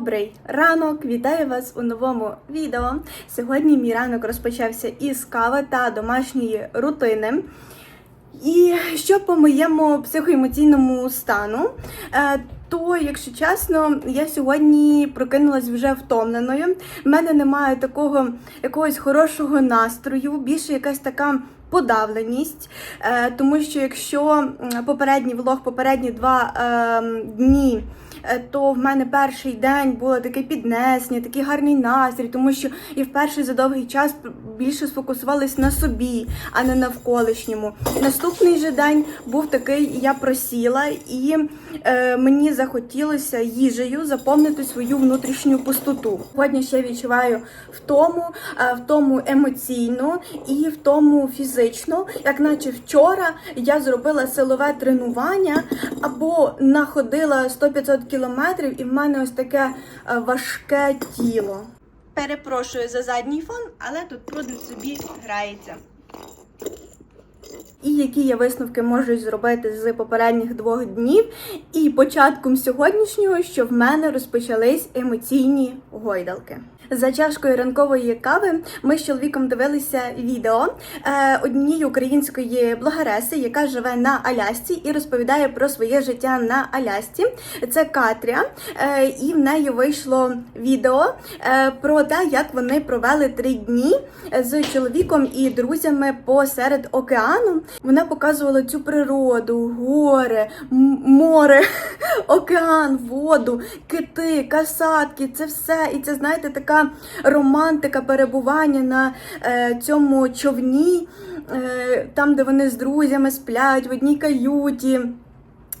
Добрий ранок! Вітаю вас у новому відео. Сьогодні мій ранок розпочався із кави та домашньої рутини. І що по моєму психоемоційному стану, е, то, якщо чесно, я сьогодні прокинулась вже втомленою. В мене немає такого якогось хорошого настрою, більше якась така подавленість. Е, Тому що якщо попередній влог, попередні два е, дні. е, То в мене перший день було таке піднесення, такий гарний настрій, тому що і вперше за довгий час більше сфокусувалась на собі, а не навколишньому. Наступний же день був такий, я просіла, і е, мені захотілося їжею заповнити свою внутрішню пустоту. Сьогодні ще відчуваю втому, е, втому емоційно і втому фізично, як наче вчора я зробила силове тренування або находила 100-500 кілометрів, і в мене ось таке е, важке тіло. Перепрошую за задній фон, але тут прудник собі грається. І які я висновки можу зробити з попередніх двох днів, і початком сьогоднішнього, що в мене розпочались емоційні гойдалки. За чашкою ранкової кави ми з чоловіком дивилися відео е, однієї української блогереси, яка живе на Алясці і розповідає про своє життя на Алясці. Це Катря, е, і в неї вийшло відео е, про те, як вони провели три дні з чоловіком і друзями посеред океану. Вона показувала цю природу, гори, море, океан, воду, кити, касатки. Це все. І це, знаєте, така романтика перебування на е, цьому човні, е, там, де вони з друзями сплять в одній каюті.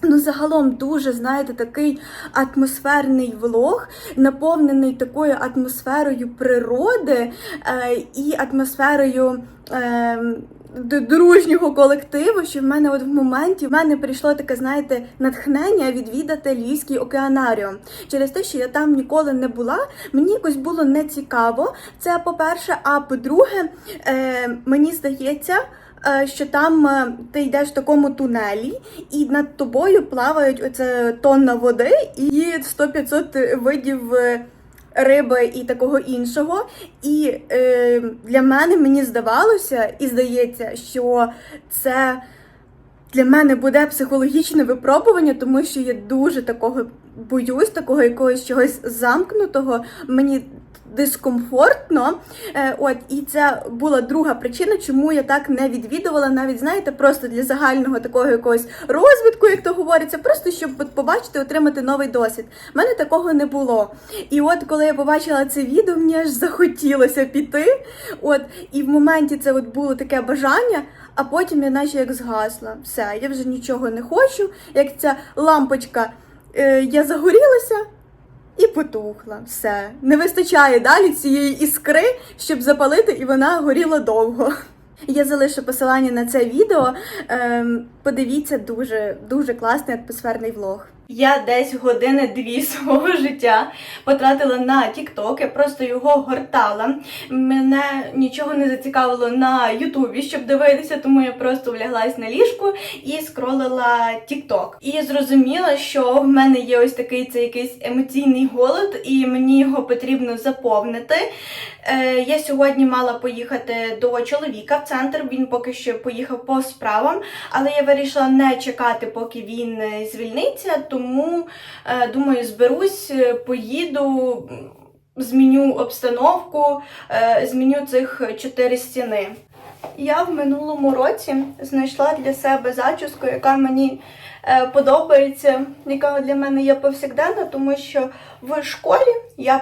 Ну, загалом дуже, знаєте, такий атмосферний влог, наповнений такою атмосферою природи е, і атмосферою. Е, Дружнього колективу, що в мене от в моменті в мене прийшло таке, знаєте, натхнення відвідати Львівський океанаріум. Через те, що я там ніколи не була, мені якось було не цікаво. Це по-перше, а по-друге, е, мені здається, е, що там е, ти йдеш в такому тунелі, і над тобою плавають оце тонна води і 100-500 видів. Риби і такого іншого. І е, для мене мені здавалося, і здається, що це для мене буде психологічне випробування, тому що я дуже такого боюсь, такого якогось чогось замкнутого. Мені дискомфортно. Е, от, і це була друга причина, чому я так не відвідувала, навіть знаєте, просто для загального такого якогось розвитку, як то говориться, просто щоб побачити, отримати новий досвід. У мене такого не було. І от коли я побачила це відео, мені аж захотілося піти. От, і в моменті це от було таке бажання. А потім я наче як згасла. Все, я вже нічого не хочу. Як ця лампочка, е, я загорілася, і потухла. Все. Не вистачає далі цієї іскри, щоб запалити, і вона горіла довго. Я залишу посилання на це відео. Ем, подивіться, дуже дуже класний атмосферний влог. Я десь години дві свого життя потратила на TikTok, я просто його гортала. Мене нічого не зацікавило на Ютубі, щоб дивитися, тому я просто вляглась на ліжку і скролила TikTok. І зрозуміла, що в мене є ось такий це якийсь емоційний голод, і мені його потрібно заповнити. Е, я сьогодні мала поїхати до чоловіка в центр. Він поки що поїхав по справам, але я вирішила не чекати, поки він е, звільниться. Тому е, думаю, зберусь, е, поїду, зміню обстановку, е, зміню цих чотири стіни. Я в минулому році знайшла для себе зачіску, яка мені подобається, яка для мене є повсякденна, тому що в школі я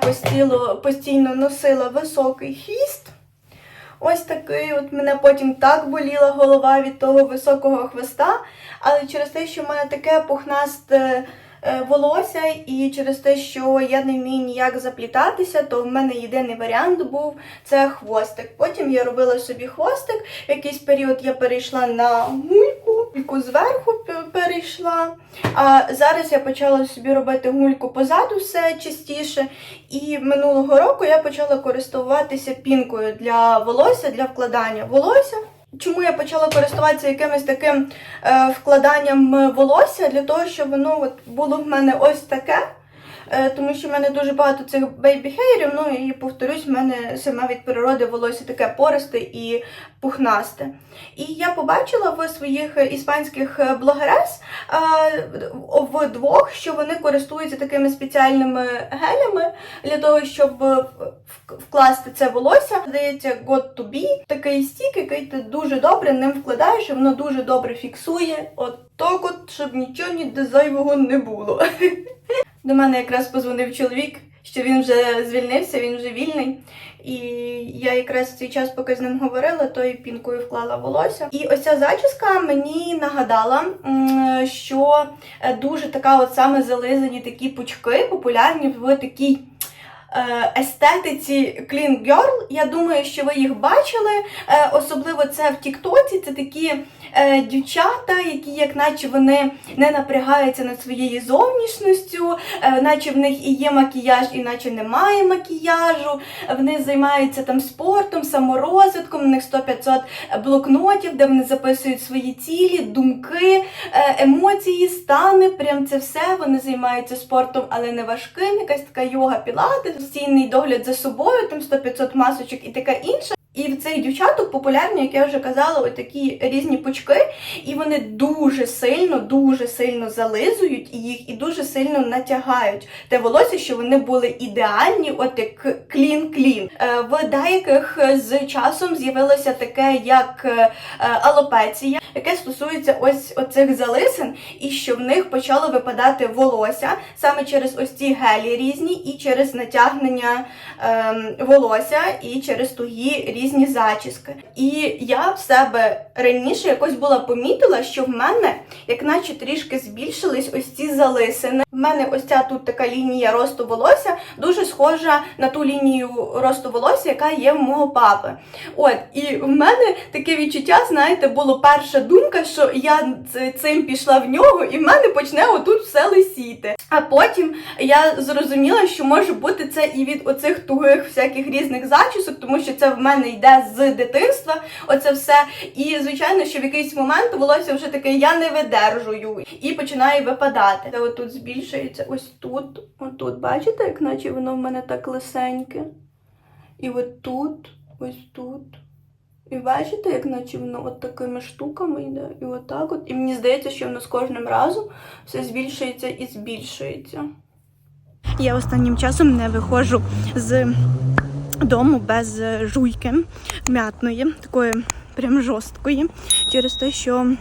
постійно, носила високий хвіст. Ось такий, от мене потім так боліла голова від того високого хвоста, але через те, що в мене таке пухнасте волосся, і через те, що я не вмію ніяк заплітатися, то в мене єдиний варіант був це хвостик. Потім я робила собі хвостик. В якийсь період я перейшла на гульку, гульку зверху перейшла. А зараз я почала собі робити гульку позаду все частіше. І минулого року я почала користуватися пінкою для волосся, для вкладання волосся. Чому я почала користуватися якимось таким е, вкладанням волосся? Для того, щоб воно от було в мене ось таке. Е, тому що в мене дуже багато цих бейбі-хеєрів, ну і повторюсь, в мене саме від природи волосся таке пористе і пухнасте. І я побачила в своїх іспанських блогерес в двох, що вони користуються такими спеціальними гелями для того, щоб вкласти це волосся. Здається, God to be, такий стік, який ти дуже добре ним вкладаєш, і воно дуже добре фіксує. От так от, щоб нічого ніде зайвого не було. До мене якраз позвонив чоловік, що він вже звільнився, він вже вільний. І я якраз в цей час, поки з ним говорила, то і пінкою вклала волосся. І ось ця зачіска мені нагадала, що е, дуже така, от саме зализані такі пучки, популярні в такій. е, Естетиці Clean Girl, я думаю, що ви їх бачили. Е, Особливо це в Тіктоці. Це такі дівчата, які, як наче вони не напрягаються над своєю зовнішністю, е, наче в них і є макіяж, і наче немає макіяжу. Вони займаються там спортом, саморозвитком, у них 100-500 блокнотів, де вони записують свої цілі, думки, е, емоції, стани. Прям це все. Вони займаються спортом, але не важким. Якась така йога, пілати, постійний догляд за собою, там 100-500 масочок і таке інше. І в цих дівчаток популярні, як я вже казала, ось такі різні пучки, і вони дуже сильно, дуже сильно зализують їх і дуже сильно натягають те волосся, що вони були ідеальні, от як клін-клін. Е, В деяких з часом з'явилося таке, як е, алопеція, яке стосується ось оцих залисин, і що в них почало випадати волосся саме через ось ці гелі різні, і через натягнення ем, волосся, і через тугі різні зачіски. І я в себе раніше якось була помітила, що в мене, як наче трішки збільшились ось ці залисини. В мене ось ця тут така лінія росту волосся дуже схожа на ту лінію росту волосся, яка є в мого папи. От, і в мене таке відчуття, знаєте, було перша думка, що я цим пішла в нього, і в мене почне отут все лисіти. А потім я зрозуміла, що може бути це і від оцих тугих всяких різних зачісок, тому що це в мене йде з дитинства. Оце все. І звичайно, що в якийсь момент волосся вже таке я не видержую і починає випадати. Це отут збільшується ось тут. Отут, бачите, як наче воно в мене так лисеньке. І от тут, ось тут. І бачите, як наче воно от такими штуками йде, і отак от. І мені здається, що воно з кожним разом все збільшується і збільшується. Я останнім часом не виходжу з дому без е, жуйки м'ятної, такої прям жорсткої, через те, що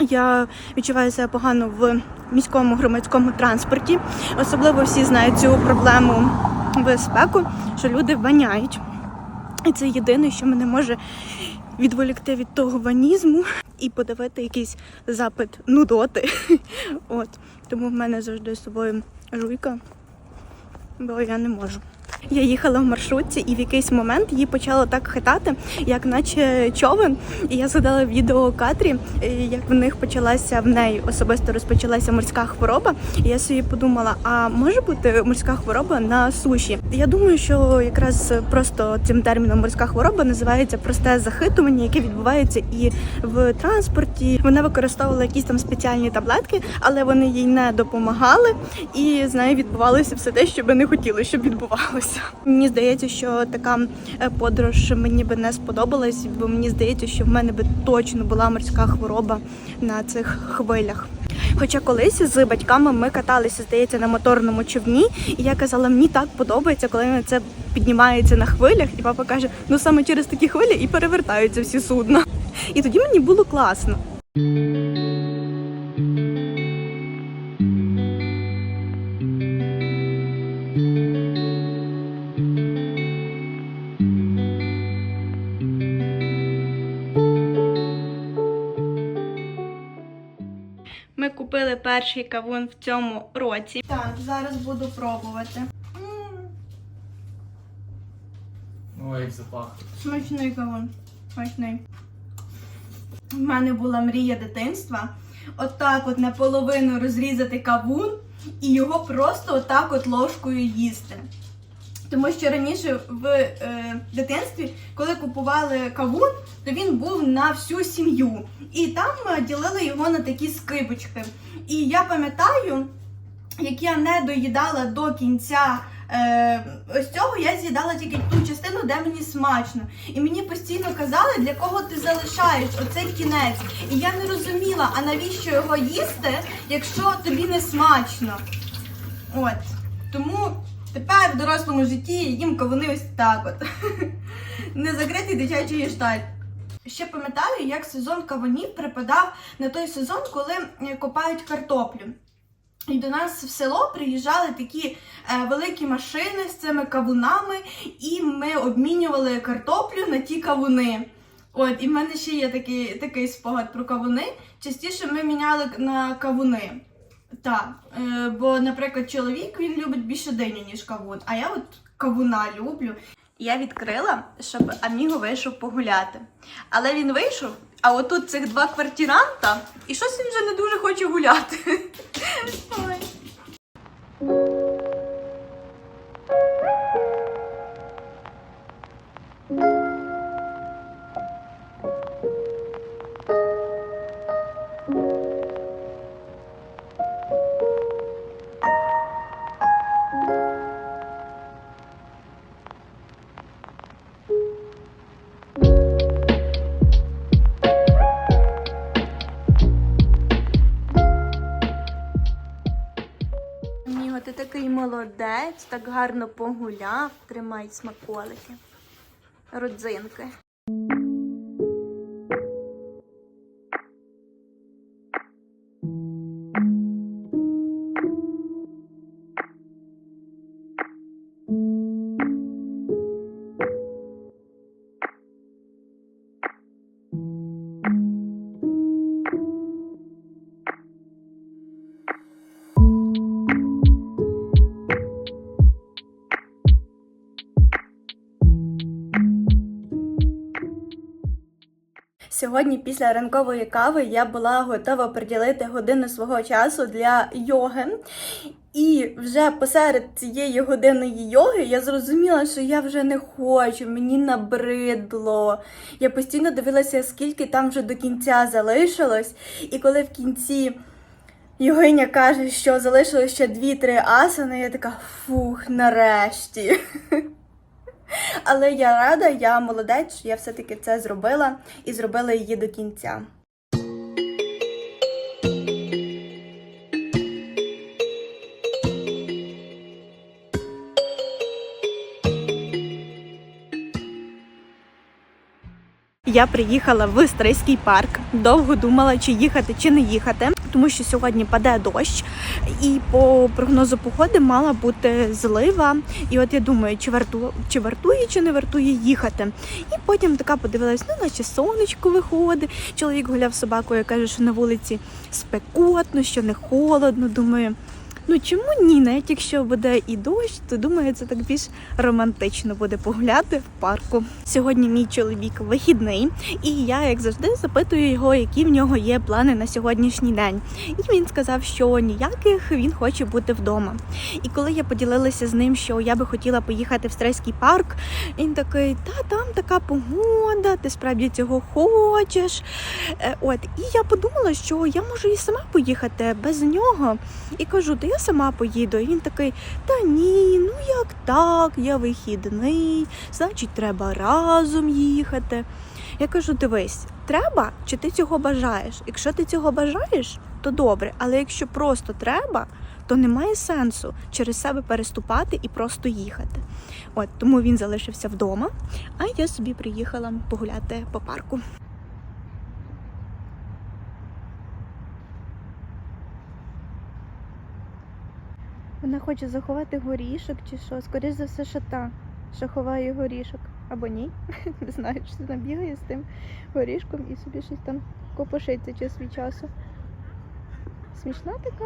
я відчуваю себе погано в міському громадському транспорті. Особливо всі знають цю проблему безпеку, що люди воняють. І це єдине, що мене може відволікти від того ванізму і подавити якийсь запит нудоти. От. Тому в мене завжди з собою жуйка, бо я не можу. Я їхала в маршрутці, і в якийсь момент її почало так хитати, як наче човен. І я згадала відео Катрі, е, як в них почалася в неї особисто розпочалася морська хвороба. І я собі подумала: а може бути морська хвороба на суші? Я думаю, що якраз просто цим терміном морська хвороба називається просте захитування, яке відбувається і в транспорті. Вона використовувала якісь там спеціальні таблетки, але вони їй не допомагали, і з нею відбувалося все те, що би не хотіли, щоб відбувалося. Мені здається, що така е, подорож мені би не сподобалась, бо мені здається, що в мене би точно була морська хвороба на цих хвилях. Хоча колись з батьками ми каталися, здається, на моторному човні, і я казала, мені так подобається, коли це піднімається на хвилях, і папа каже: ну саме через такі хвилі і перевертаються всі судна. І тоді мені було класно. Перший кавун в цьому році. Так, зараз буду пробувати. Ой, як запах. Смачний кавун. Смачний. В мене була мрія дитинства. Отак от наполовину розрізати кавун і його просто отак от ложкою їсти. Тому що раніше в е, дитинстві, коли купували кавун, то він був на всю сім'ю. І там е, ділили його на такі скибочки. І я пам'ятаю, які я не доїдала до кінця. Е, ось цього я з'їдала тільки ту частину, де мені смачно. І мені постійно казали, для кого ти залишаєш оцей кінець. І я не розуміла, а навіщо його їсти, якщо тобі не смачно. От. Тому тепер в дорослому житті їм кавуни ось так от. Не закритий дитячий гештальт. Ще пам'ятаю, як сезон кавунів припадав на той сезон, коли е, копають картоплю. І до нас в село приїжджали такі е, великі машини з цими кавунами, і ми обмінювали картоплю на ті кавуни. От, і в мене ще є такий, такий спогад про кавуни. Частіше ми міняли на кавуни. Так, е, бо, наприклад, чоловік він любить більше дині, ніж кавун, а я от кавуна люблю. Я відкрила, щоб Аміго вийшов погуляти. Але він вийшов, а отут цих два квартиранта, і щось він вже не дуже хоче гуляти. Молодець, так гарно погуляв. Тримай смаколики. Родзинки. Сьогодні, після ранкової кави, я була готова приділити годину свого часу для йоги. І вже посеред цієї години йоги я зрозуміла, що я вже не хочу, мені набридло. Я постійно дивилася, скільки там вже до кінця залишилось. І коли в кінці йогиня каже, що залишилось ще 2-3 асани, я така фух, нарешті. Але я рада, я молодець, що я все-таки це зробила і зробила її до кінця. Я приїхала в Стрийський парк. Довго думала, чи їхати, чи не їхати, тому що сьогодні паде дощ, і по прогнозу погоди мала бути злива. І от я думаю, чи варту, чи вартує, чи не вартує їхати. І потім така подивилась, ну наче сонечко виходить. Чоловік гуляв з собакою, каже, що на вулиці спекотно, що не холодно. Думаю. Ну чому ні? Навіть якщо буде і дощ, то думаю, це так більш романтично буде погуляти в парку. Сьогодні мій чоловік вихідний, і я, як завжди, запитую його, які в нього є плани на сьогоднішній день. І він сказав, що ніяких він хоче бути вдома. І коли я поділилася з ним, що я би хотіла поїхати в Стрийський парк, він такий: та там така погода, ти справді цього хочеш. Е, От, і я подумала, що я можу і сама поїхати без нього. І кажу, то я сама поїду. І він такий, та ні, ну як так, я вихідний, значить, треба разом їхати. Я кажу, дивись, треба, чи ти цього бажаєш? Якщо ти цього бажаєш, то добре. Але якщо просто треба, то немає сенсу через себе переступати і просто їхати. От тому він залишився вдома, а я собі приїхала погуляти по парку. Вона хоче заховати горішок чи що? Скоріше за все, що та, що ховає горішок. Або ні. Не знаю, чи вона бігає з тим горішком і собі щось там копошиться час від часу. Смішна така.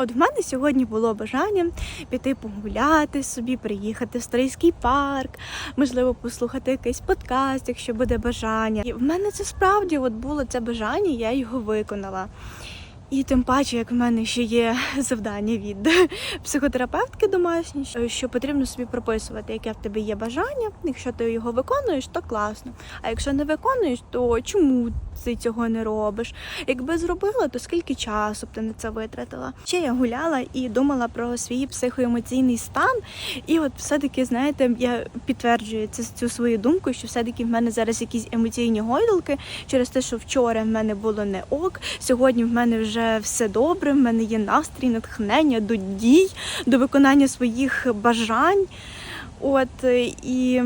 От в мене сьогодні було бажання піти погуляти собі, приїхати в Стрийський парк, можливо, послухати якийсь подкаст, якщо буде бажання. І в мене це справді от було це бажання, я його виконала. І тим паче, як в мене ще є завдання від психотерапевтки домашньої, що потрібно собі прописувати, яке в тебе є бажання. Якщо ти його виконуєш, то класно. А якщо не виконуєш, то чому ти цього не робиш? Якби зробила, то скільки часу б ти на це витратила? Ще я гуляла і думала про свій психоемоційний стан. І от все-таки, знаєте, я підтверджую це, цю свою думку, що все-таки в мене зараз якісь емоційні гойдалки через те, що вчора в мене було не ок, сьогодні в мене вже все добре, в мене є настрій, натхнення до дій, до виконання своїх бажань. От е, і.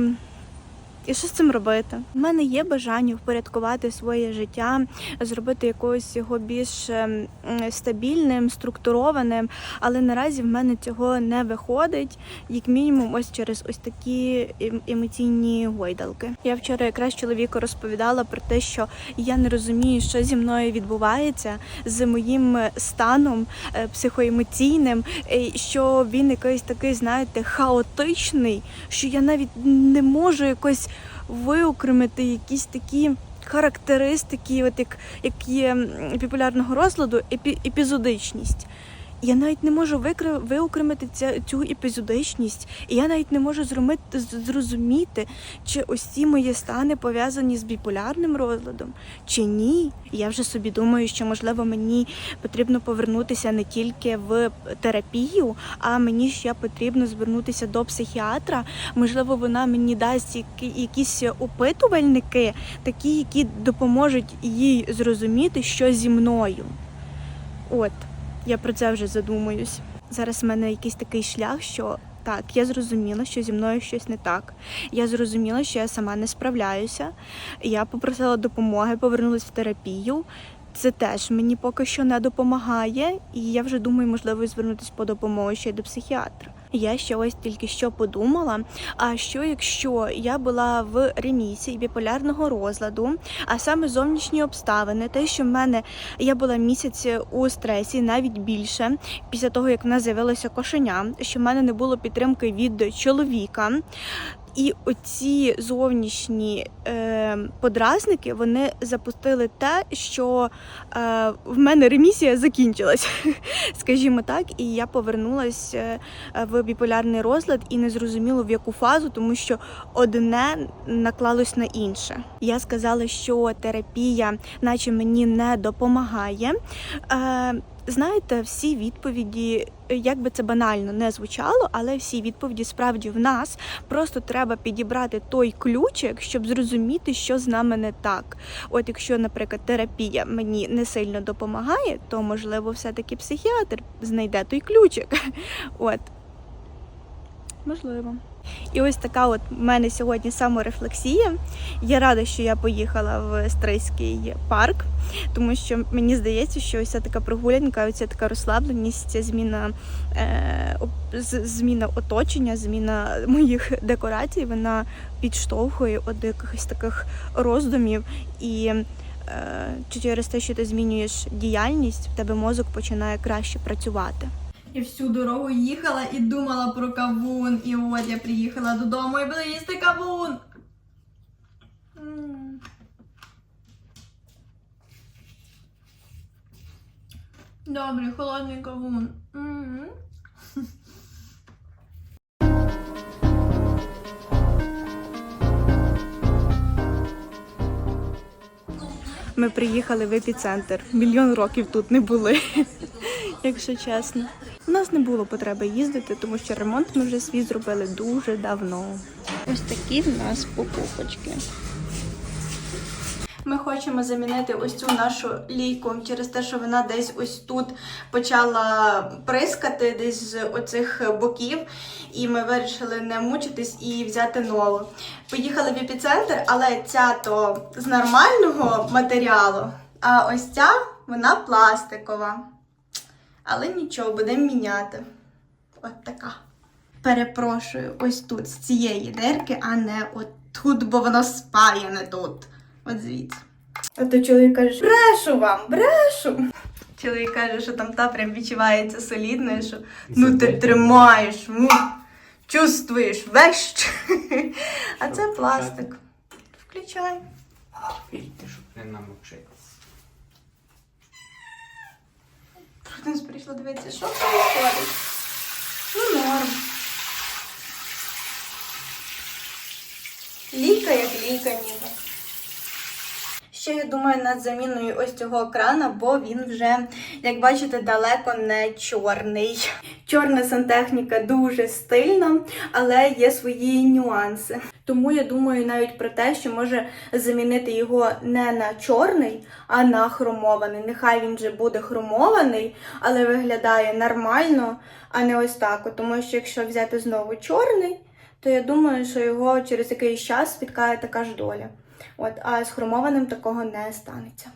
І що з цим робити? У мене є бажання впорядкувати своє життя, зробити якогось його більш ем, стабільним, структурованим, але наразі в мене цього не виходить, як мінімум, ось через ось такі ем- емоційні гойдалки. Я вчора якраз чоловіку розповідала про те, що я не розумію, що зі мною відбувається з моїм станом е, психоемоційним, що він якийсь такий, знаєте, хаотичний, що я навіть не можу якось виокремити якісь такі. Характеристики, от як, як є м, розладу, епі, епізодичність. Я навіть не можу викри, виокремити ця, цю епізодичність, і я навіть не можу зромити, зрозуміти, чи ось ці мої стани пов'язані з біполярним розладом, чи ні. Я вже собі думаю, що можливо мені потрібно повернутися не тільки в терапію, а мені ще потрібно звернутися до психіатра. Можливо, вона мені дасть які- якісь опитувальники, такі, які допоможуть їй зрозуміти, що зі мною. От, я про це вже задумуюсь. Зараз в мене якийсь такий шлях, що так, я зрозуміла, що зі мною щось не так. Я зрозуміла, що я сама не справляюся. Я попросила допомоги, повернулася в терапію. Це теж мені поки що не допомагає, і я вже думаю, можливо, звернутися по допомогу ще й до психіатра. Я ще ось тільки що подумала. А що якщо я була в ремісії біполярного розладу, а саме зовнішні обставини, те, що в мене я була місяць у стресі, навіть більше, після того як в нас з'явилося кошеня, що в мене не було підтримки від чоловіка. І оці зовнішні е, подразники вони запустили те, що е, в мене ремісія закінчилась, скажімо так, і я повернулася е, в біполярний розлад і не зрозуміло в яку фазу, тому що одне наклалось на інше. Я сказала, що терапія, наче мені не допомагає. Е, Знаєте, всі відповіді, як би це банально не звучало, але всі відповіді справді в нас. Просто треба підібрати той ключик, щоб зрозуміти, що з нами не так. От якщо, наприклад, терапія мені не сильно допомагає, то можливо, все-таки психіатр знайде той ключик. От. Можливо. І ось така от в мене сьогодні саморефлексія. Я рада, що я поїхала в Стрийський парк, тому що мені здається, що ось ця така прогулянка, ось ця така розслабленість, зміна, е, зміна оточення, зміна моїх декорацій, вона підштовхує до якихось таких роздумів. І е, через те, що ти змінюєш діяльність, в тебе мозок починає краще працювати. Я всю дорогу їхала і думала про кавун. І от я приїхала додому і буду їсти кавун. Добрий, холодний кавун. Ми приїхали в епіцентр. Мільйон років тут не були, якщо чесно. У нас не було потреби їздити, тому що ремонт ми вже свій зробили дуже давно. Ось такі в нас покупочки. Ми хочемо замінити ось цю нашу лійку через те, що вона десь ось тут почала прискати, десь з оцих боків. І ми вирішили не мучитись і взяти нову. Поїхали в епіцентр, але ця то з нормального матеріалу, а ось ця вона пластикова. Але нічого, будемо міняти. От така. Перепрошую, ось тут, з цієї дирки, а не от тут, бо воно спаяне тут. От звідси. А то чоловік каже, брешу вам, брешу. Чоловік каже, що там та прям відчувається солідно, що ну ти тримаєш, ну, чувствуєш вещ. А це пластик. Включай. Видите, щоб не намочити. Пруденс прийшла дивитися, що там виходить. Ну, норм. Ліка як ліка ніби. Ще я думаю над заміною ось цього крана, бо він вже, як бачите, далеко не чорний. Чорна сантехніка дуже стильна, але є свої нюанси. Тому я думаю навіть про те, що може замінити його не на чорний, а на хромований. Нехай він же буде хромований, але виглядає нормально, а не ось так. Тому що якщо взяти знову чорний, то я думаю, що його через якийсь час спіткає така ж доля. От, а з хромованим такого не станеться.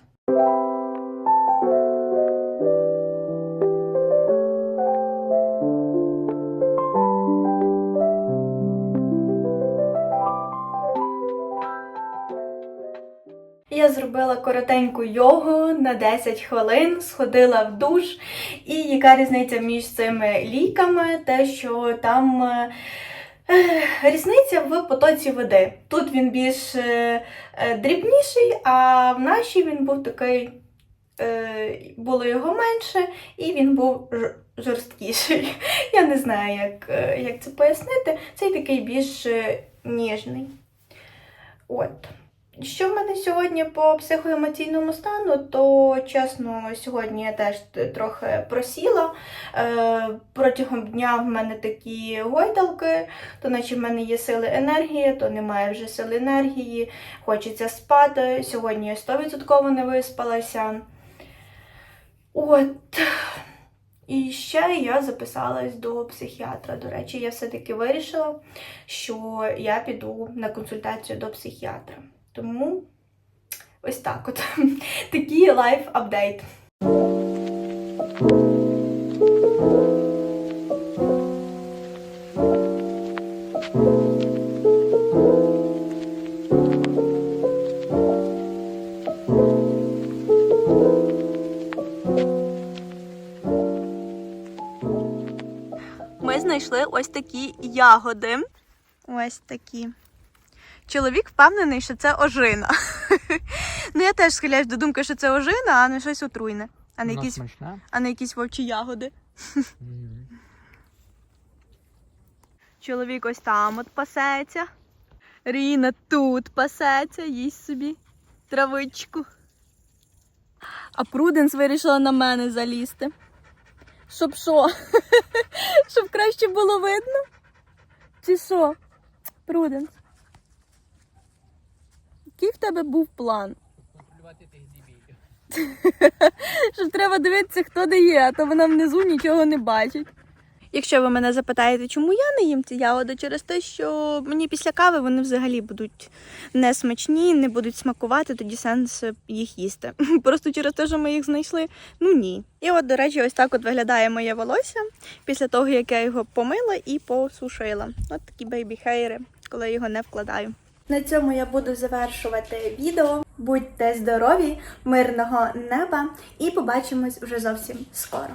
Я зробила коротеньку йогу на 10 хвилин, сходила в душ. І яка різниця між цими ліками? Те, що там е, різниця в потоці води. Тут він більш е, е, дрібніший, а в нашій він був такий, е, було його менше, і він був жорсткіший. Я не знаю, як, як це пояснити. Цей такий більш ніжний. От. Що в мене сьогодні по психоемоційному стану, то чесно, сьогодні я теж трохи просіла. Е, протягом дня в мене такі гойдалки, то наче в мене є сили енергії, то немає вже сили енергії, хочеться спати. Сьогодні я 100% не виспалася. От. І ще я записалась до психіатра. До речі, я все-таки вирішила, що я піду на консультацію до психіатра. Тому ось так от. Такий лайф апдейт. Ми знайшли ось такі ягоди. Ось такі. Чоловік впевнений, що це ожина. ну, я теж схиляюсь до думки, що це ожина, а не щось отруйне, а не, якісь, а не якісь вовчі ягоди. Чоловік ось там от пасеться. Ріна тут пасеться, їсть собі травичку. А Пруденс вирішила на мене залізти. Щоб що? Щоб краще було видно? Чи що? Пруденс? Який в тебе був план? Що треба дивитися, хто де є, а то вона внизу нічого не бачить. Якщо ви мене запитаєте, чому я не їм ці ягоди, через те, що мені після кави вони взагалі будуть несмачні, не будуть смакувати, тоді сенс їх їсти. Просто через те, що ми їх знайшли, ну ні. І от, до речі, ось так от виглядає моє волосся після того, як я його помила і посушила. От такі бейбі-хейри, коли я його не вкладаю. На цьому я буду завершувати відео. Будьте здорові, мирного неба і побачимось вже зовсім скоро.